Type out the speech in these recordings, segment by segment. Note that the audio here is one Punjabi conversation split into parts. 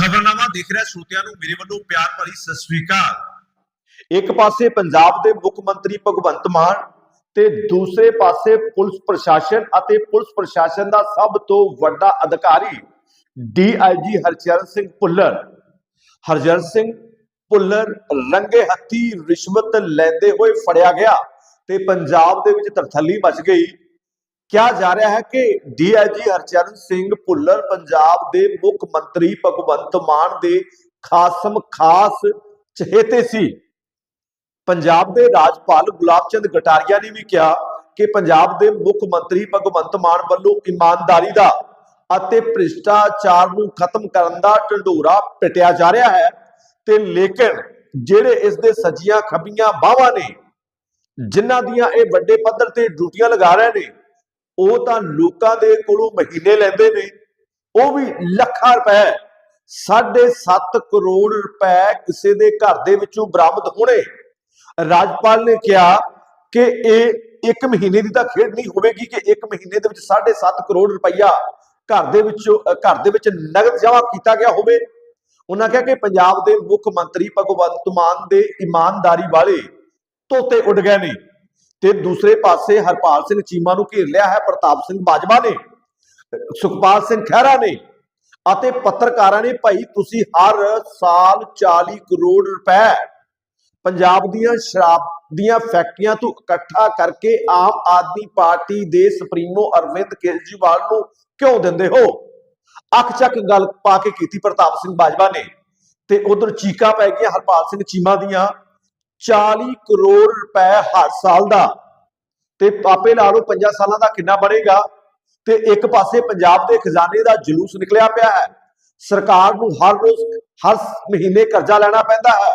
ਖਬਰਨਾਮਾ ਦੇਖ ਰਿਹਾ ਸਰੋਤਿਆਂ ਨੂੰ, ਮੇਰੇ ਵੱਲੋਂ ਪਿਆਰ ਭਰੀ ਸਤਿ ਸ੍ਰੀ ਅਕਾਲ। ਇੱਕ ਪਾਸੇ ਪੰਜਾਬ ਦੇ ਮੁੱਖ ਮੰਤਰੀ ਭਗਵੰਤ ਮਾਨ ਤੇ ਦੂਸਰੇ ਪਾਸੇ ਪੁਲਿਸ ਪ੍ਰਸ਼ਾਸਨ ਅਤੇ ਪੁਲਿਸ ਪ੍ਰਸ਼ਾਸਨ ਦਾ ਸਭ ਤੋਂ ਵੱਡਾ ਅਧਿਕਾਰੀ ਡੀਆਈਜੀ ਹਰਚਰਨ ਸਿੰਘ ਭੁੱਲਰ। ਹਰਜਨ ਸਿੰਘ ਭੁੱਲਰ ਰੰਗੇ ਹੱਥੀ ਰਿਸ਼ਵਤ ਲੈਂਦੇ ਹੋਏ ਫੜਿਆ ਗਿਆ ਤੇ ਪੰਜਾਬ ਦੇ ਵਿੱਚ ਤਰਥੱਲੀ ਮਚ ਗਈ। ਕਿਹਾ ਜਾ ਰਿਹਾ ਹੈ ਕਿ ਡੀਆਈਜੀ ਹਰਚਰਨ ਸਿੰਘ ਭੁੱਲਰ ਪੰਜਾਬ ਦੇ ਮੁੱਖ ਮੰਤਰੀ ਭਗਵੰਤ ਮਾਨ ਦੇ ਖਾਸਮ ਖਾਸ ਚਹੇਤੇ ਸੀ। ਪੰਜਾਬ ਦੇ ਰਾਜਪਾਲ ਗੁਲਾਬ ਚੰਦ ਗਟਾਰੀਆ ਨੇ ਵੀ ਕਿਹਾ ਕਿ ਪੰਜਾਬ ਦੇ ਮੁੱਖ ਮੰਤਰੀ ਭਗਵੰਤ ਮਾਨ ਵੱਲੋਂ ਇਮਾਨਦਾਰੀ ਦਾ ਅਤੇ ਭ੍ਰਿਸ਼ਟਾਚਾਰ ਨੂੰ ਖਤਮ ਕਰਨ ਦਾ ਢੰਡੋਰਾ ਪਿਟਿਆ ਜਾ ਰਿਹਾ ਹੈ ਤੇ ਲੇਕਿਨ ਜਿਹੜੇ ਇਸ ਦੇ ਸੱਜੀਆਂ ਖੱਬੀਆਂ ਬਾਹਾਂ ਨੇ, ਜਿਨ੍ਹਾਂ ਦੀਆਂ ਇਹ ਵੱਡੇ ਪੱਧਰ ਤੇ ਡਿਊਟੀਆਂ ਲਗਾ ਰਹੇ ਨੇ ਉਹ ਤਾਂ ਲੋਕਾਂ ਦੇ ਕੋਲੋਂ ਮਹੀਨੇ ਲੈਂਦੇ ਨੇ। ਉਹ ਵੀ ਲੱਖਾਂ ਰੁਪਏ। 7.5 ਕਰੋੜ ਰੁਪਏ ਕਿਸੇ ਦੇ ਘਰ ਦੇ ਵਿੱਚੋਂ ਬਰਾਮਦ ਹੋਣੇ। ਰਾਜਪਾਲ ਨੇ ਕਿਹਾ ਕਿ ਇਹ ਇੱਕ ਮਹੀਨੇ ਦੀ ਤਾਂ ਖੇਡ ਨਹੀਂ ਹੋਵੇਗੀ ਕਿ ਇੱਕ ਮਹੀਨੇ ਦੇ ਵਿੱਚ 7.5 ਕਰੋੜ ਰੁਪਈਆ ਘਰ ਦੇ ਵਿੱਚੋਂ, ਘਰ ਦੇ ਵਿੱਚ ਨਗਦ ਜਮ੍ਹਾਂ ਕੀਤਾ ਗਿਆ ਹੋਵੇ। ਉਹਨਾਂ ਕਿਹਾ ਕਿ ਪੰਜਾਬ ਦੇ ਮੁੱਖ ਮੰਤਰੀ ਭਗਵੰਤ ਮਾਨ ਦੇ ਇਮਾਨਦਾਰੀ ਵਾਲੇ ਤੋਤੇ ਉੱਡ ਗਏ ਨੇ। ਤੇ ਦੂਸਰੇ ਪਾਸੇ ਹਰਪਾਲ ਸਿੰਘ ਚੀਮਾ ਨੂੰ ਘੇਰ ਲਿਆ ਹੈ, ਪ੍ਰਤਾਪ ਸਿੰਘ ਬਾਜਵਾ ਨੇ, ਸੁਖਪਾਲ ਸਿੰਘ ਖਹਿਰਾ ਨੇ ਅਤੇ ਪੱਤਰਕਾਰਾਂ ਨੇ ਭਾਈ ਤੁਸੀਂ ਹਰ ਸਾਲ 40 ਕਰੋੜ ਰੁਪਏ ਪੰਜਾਬ ਦੀਆਂ ਸ਼ਰਾਬ ਦੀਆਂ ਫੈਕਟਰੀਆਂ ਤੋਂ ਇਕੱਠਾ ਕਰਕੇ ਆਮ ਆਦਮੀ ਪਾਰਟੀ ਦੇ ਸੁਪਰੀਮੋ ਅਰਵਿੰਦ ਕੇਜਰੀਵਾਲ ਨੂੰ ਕਿਉਂ ਦਿੰਦੇ ਹੋ? ਅੱਖ ਚੱਕ ਗੱਲ ਪਾ ਕੇ ਕੀਤੀ ਪ੍ਰਤਾਪ ਸਿੰਘ ਬਾਜਵਾ ਨੇ ਤੇ ਉਧਰ ਚੀਕਾ ਪੈ ਗਿਆ ਹਰਪਾਲ ਸਿੰਘ ਚੀਮਾ ਦੀਆਂ। 40 ਕਰੋੜ ਰੁਪਏ ਹਰ ਸਾਲ ਦਾ। ਤੇ ਪਾਪੇ ਲਾ ਲਓ 5 ਸਾਲਾਂ ਦਾ ਕਿੰਨਾ ਬਣੇਗਾ। ਤੇ ਇੱਕ ਪਾਸੇ ਪੰਜਾਬ ਦੇ ਖਜ਼ਾਨੇ ਦਾ ਜਲੂਸ ਨਿਕਲਿਆ ਪਿਆ ਹੈ। ਸਰਕਾਰ ਨੂੰ ਹਰ ਰੋਜ਼, ਹਰ ਮਹੀਨੇ ਕਰਜ਼ਾ ਲੈਣਾ ਪੈਂਦਾ ਹੈ।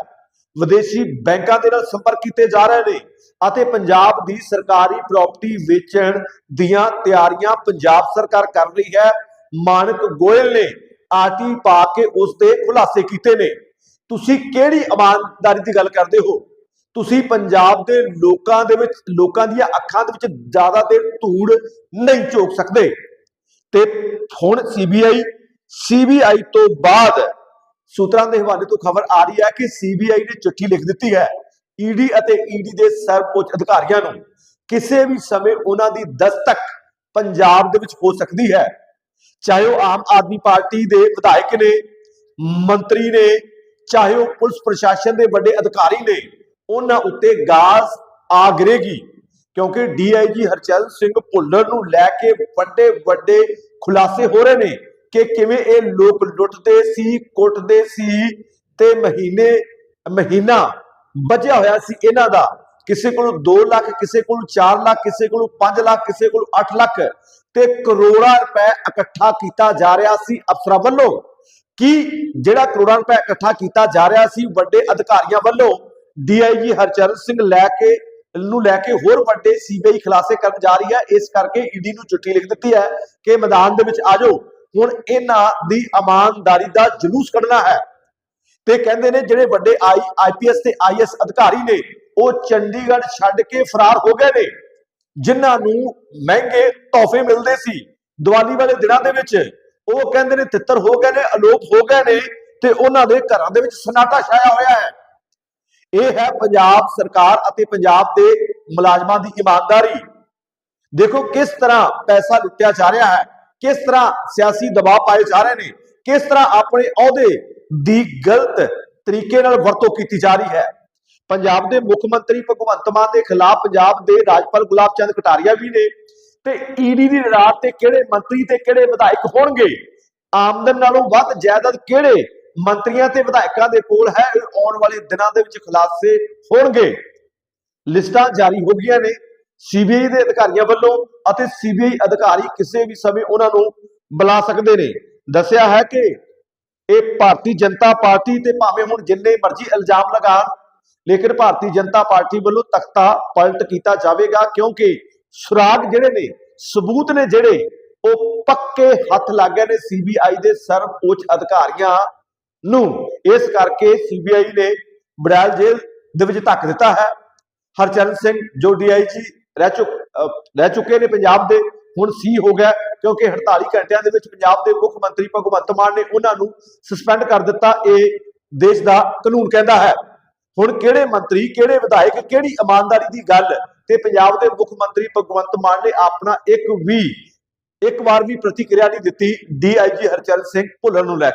ਵਿਦੇਸ਼ੀ ਬੈਂਕਾਂ ਦੇ ਨਾਲ ਸੰਪਰਕ ਕੀਤੇ ਜਾ ਰਹੇ ਨੇ ਅਤੇ ਪੰਜਾਬ ਦੀ ਸਰਕਾਰੀ ਪ੍ਰਾਪਰਟੀ ਵੇਚਣ ਦੀਆਂ ਤਿਆਰੀਆਂ ਪੰਜਾਬ ਸਰਕਾਰ ਕਰ ਰਹੀ ਹੈ। ਮਾਨਕ ਗੋਇਲ ਨੇ ਆਰਟੀ ਪਾ ਕੇ ਉਸ ਦੇ ਖੁਲਾਸੇ ਕੀਤੇ ਨੇ। ਤੁਸੀਂ ਕਿਹੜੀ ਇਮਾਨਦਾਰੀ ਦੀ ਗੱਲ ਕਰਦੇ ਹੋ? ਤੁਸੀਂ ਪੰਜਾਬ ਦੇ ਲੋਕਾਂ ਦੇ ਵਿੱਚ, ਲੋਕਾਂ ਦੀਆਂ ਅੱਖਾਂ ਦੇ ਵਿੱਚ ਜ਼ਿਆਦਾ ਦੇਰ ਧੂੜ ਨਹੀਂ ਝੋਕ ਸਕਦੇ। ਤੇ ਹੁਣ ਸੀਬੀਆਈ ਸੀਬੀਆਈ ਤੋਂ ਬਾਅਦ ਸੂਤਰਾਂ ਦੇ ਹਵਾਲੇ ਤੋਂ ਖਬਰ ਆ ਰਹੀ ਹੈ ਕਿ ਸੀਬੀਆਈ ਨੇ ਚਿੱਠੀ ਲਿਖ ਦਿੱਤੀ ਹੈ ਈਡੀ ਅਤੇ ਈਡੀ ਦੇ ਸਰਵਉੱਚ ਅਧਿਕਾਰੀਆਂ ਨੂੰ। ਕਿਸੇ ਵੀ ਸਮੇਂ ਉਹਨਾਂ ਦੀ ਦਸਤਕ ਪੰਜਾਬ ਦੇ ਵਿੱਚ ਹੋ ਸਕਦੀ ਹੈ। ਚਾਹੇ ਉਹ ਆਮ ਆਦਮੀ ਪਾਰਟੀ ਦੇ ਵਿਧਾਇਕ ਨੇ, ਮੰਤਰੀ ਨੇ, ਚਾਹੇ ਉਹ ਪੁਲਿਸ ਪ੍ਰਸ਼ਾਸਨ ਦੇ ਵੱਡੇ ਅਧਿਕਾਰੀ ਨੇ ਉਹਨਾਂ ਉੱਤੇ ਗਾਜ਼ ਆ ਗਿਰੇਗੀ ਕਿਉਂਕਿ ਡੀਆਈਜੀ ਹਰਚੰਦ ਸਿੰਘ ਭੁੱਲਰ ਨੂੰ ਲੈ ਕੇ ਵੱਡੇ ਵੱਡੇ ਖੁਲਾਸੇ ਹੋ ਰਹੇ ਨੇ ਕਿ ਕਿਵੇਂ ਇਹ ਲੋਕ ਲੁੱਟਦੇ ਸੀ, ਕੁੱਟਦੇ ਸੀ ਤੇ ਮਹੀਨੇ, ਮਹੀਨਾ ਬਚਿਆ ਹੋਇਆ ਸੀ ਇਹਨਾਂ ਦਾ। ਕਿਸੇ ਕੋਲ 2 ਲੱਖ, ਕਿਸੇ ਕੋਲ 4 ਲੱਖ, ਕਿਸੇ ਕੋਲ 5 ਲੱਖ, ਕਿਸੇ ਕੋਲ 8 ਲੱਖ ਤੇ ਕਰੋੜਾਂ ਰੁਪਏ ਇਕੱਠਾ ਕੀਤਾ ਜਾ ਰਿਹਾ ਸੀ ਅਫਸਰਾਂ ਵੱਲੋਂ। ਕੀ ਜਿਹੜਾ ਕਰੋੜਾਂ ਰੁਪਏ ਇਕੱਠਾ ਕੀਤਾ ਜਾ ਰਿਹਾ ਸੀ ਵੱਡੇ ਅਧਿਕਾਰੀਆਂ ਵੱਲੋਂ ਡੀਆਈਜੀ ਹਰਚਰਨ ਸਿੰਘ ਲੈ ਕੇ, ਨੂੰ ਲੈ ਕੇ ਹੋਰ ਵੱਡੇ ਸੀਬੀਆਈ ਖੁਲਾਸੇ ਕਰਨ ਜਾ ਰਹੀ ਹੈ। ਇਸ ਕਰਕੇ ਈਡੀ ਨੂੰ ਚਿੱਠੀ ਲਿਖ ਦਿੱਤੀ ਹੈ ਕਿ ਮੈਦਾਨ ਦੇ ਵਿੱਚ ਆ ਜਾਓ ਹੁਣ ਇਹਨਾਂ ਦੀ ਇਮਾਨਦਾਰੀ ਦਾ ਜਲੂਸ ਕੱਢਣਾ ਹੈ। ਤੇ ਕਹਿੰਦੇ ਨੇ ਜਿਹੜੇ ਵੱਡੇ ਆਈ ਆਈਪੀਐਸ ਤੇ ਆਈਐਸ ਅਧਿਕਾਰੀ ਨੇ, ਉਹ ਚੰਡੀਗੜ੍ਹ ਛੱਡ ਕੇ ਫਰਾਰ ਹੋ ਗਏ ਨੇ। ਜਿਨ੍ਹਾਂ ਨੂੰ ਮਹਿੰਗੇ ਤੋਹਫੇ ਮਿਲਦੇ ਸੀ। ਦੀਵਾਲੀ ਵਾਲੇ ਦਿਨਾਂ ਦੇ ਵਿੱਚ ਉਹ ਕਹਿੰਦੇ ਨੇ ਤਿੱਤਰ ਹੋ ਗਏ ਨੇ, ਅਲੋਪ ਹੋ ਗਏ ਨੇ ਤੇ ਉਹਨਾਂ ਦੇ ਘਰਾਂ ਦੇ ਵਿੱਚ ਸਨਾਟਾ ਛਾਇਆ ਹੋਇਆ ਹੈ। ਇਹ ਹੈ ਪੰਜਾਬ ਸਰਕਾਰ ਅਤੇ ਪੰਜਾਬ ਦੇ ਮੁਲਾਜ਼ਮਾਂ ਦੀ ਇਮਾਨਦਾਰੀ। ਦੇਖੋ ਕਿਸ ਤਰ੍ਹਾਂ ਪੈਸਾ ਲੁੱਟਿਆ ਜਾ ਰਿਹਾ ਹੈ, ਕਿਸ ਤਰ੍ਹਾਂ ਸਿਆਸੀ ਦਬਾਅ ਪਾਏ ਜਾ ਰਹੇ ਨੇ, ਕਿਸ ਤਰ੍ਹਾਂ ਆਪਣੇ ਅਹੁਦੇ ਦੀ ਗਲਤ ਤਰੀਕੇ ਨਾਲ ਵਰਤੋਂ ਕੀਤੀ ਜਾ ਰਹੀ ਹੈ। ਪੰਜਾਬ ਦੇ ਮੁੱਖ ਮੰਤਰੀ ਭਗਵੰਤ ਮਾਨ ਦੇ ਖਿਲਾਫ ਪੰਜਾਬ ਦੇ ਰਾਜਪਾਲ ਗੁਲਾਬ ਚੰਦ ਕਟਾਰੀਆ ਵੀ ਨੇ ਤੇ ਈਡੀ ਦੀ ਰਾਤ ਤੇ ਕਿਹੜੇ ਮੰਤਰੀ ਤੇ ਕਿਹੜੇ ਵਿਧਾਇਕ ਹੋਣਗੇ? ਆਮਦਨ ਨਾਲੋਂ ਵੱਧ ਜਾਇਦਾਦ ਕਿਹੜੇ ਮੰਤਰੀਆਂ ਤੇ ਵਿਧਾਇਕਾਂ ਦੇ ਕੋਲ ਹੈ, ਇਹ ਆਉਣ ਵਾਲੇ ਦਿਨਾਂ ਦੇ ਵਿੱਚ ਖੁਲਾਸੇ ਹੋਣਗੇ। ਲਿਸਟਾਂ ਜਾਰੀ ਹੋ ਗਈਆਂ ਨੇ ਸੀਬੀਆਈ ਦੇ ਅਧਿਕਾਰੀਆਂ ਵੱਲੋਂ ਅਤੇ ਸੀਬੀਆਈ ਅਧਿਕਾਰੀ ਕਿਸੇ ਵੀ ਸਮੇਂ ਉਹਨਾਂ ਨੂੰ ਬੁਲਾ ਸਕਦੇ ਨੇ। ਦੱਸਿਆ ਹੈ ਕਿ ਇਹ ਭਾਰਤੀ ਜਨਤਾ ਪਾਰਟੀ ਤੇ ਭਾਵੇਂ ਹੁਣ ਜਿੰਨੇ ਮਰਜ਼ੀ ਇਲਜ਼ਾਮ ਲਗਾਣ, ਲੇਕਿਨ ਭਾਰਤੀ ਜਨਤਾ ਪਾਰਟੀ ਵੱਲੋਂ ਤਖਤਾ ਪਲਟ ਕੀਤਾ ਜਾਵੇਗਾ ਕਿਉਂਕਿ ਸੁਰਾਗ ਜਿਹੜੇ ਨੇ, ਸਬੂਤ ਨੇ ਜਿਹੜੇ, ਉਹ ਪੱਕੇ ਹੱਥ ਲੱਗ ਗਏ ਨੇ। ਸੀਬੀਆਈ ਦੇ ਸਰਵਉੱਚ ਅਧਿਕਾਰੀਆਂ ਨੂੰ ਇਸ ਕਰਕੇ ਸੀਬੀਆਈ ਨੇ ਬੜਾਲ ਜੇਲ੍ਹ ਦੇ ਵਿੱਚ ਧੱਕ ਦਿੱਤਾ ਹੈ। ਹਰਚਰਨ ਸਿੰਘ ਜੋ ਡੀਆਈਜੀ ਰਹਿ ਚੁੱਕ ਰਹਿ ਚੁੱਕੇ ਨੇ ਪੰਜਾਬ ਦੇ, ਹੁਣ ਸੀ ਹੋ ਗਿਆ ਕਿਉਂਕਿ 48 ਘੰਟਿਆਂ ਦੇ ਵਿੱਚ ਪੰਜਾਬ ਦੇ ਮੁੱਖ ਮੰਤਰੀ ਭਗਵੰਤ ਮਾਨ ਨੇ ਉਹਨਾਂ ਨੂੰ ਸਸਪੈਂਡ ਕਰ ਦਿੱਤਾ। ਇਹ ਦੇਸ਼ ਦਾ ਕਾਨੂੰਨ ਕਹਿੰਦਾ ਹੈ। ਹੁਣ ਕਿਹੜੇ ਮੰਤਰੀ, ਕਿਹੜੇ ਵਿਧਾਇਕ, ਕਿਹੜੀ ਇਮਾਨਦਾਰੀ ਦੀ ਗੱਲ ਤੇ ਪੰਜਾਬ ਦੇ ਮੁੱਖ ਮੰਤਰੀ ਭਗਵੰਤ ਮਾਨ ਨੇ ਆਪਣਾ ਇੱਕ ਵੀ, ਇੱਕ ਵਾਰ ਵੀ ਪ੍ਰਤੀਕਿਰਿਆ ਨਹੀਂ ਦਿੱਤੀ ਡੀਆਈਜੀ ਹਰਚਰਨ ਸਿੰਘ ਭੁੱਲਰ ਨੂੰ ਲੈ ਕੇ।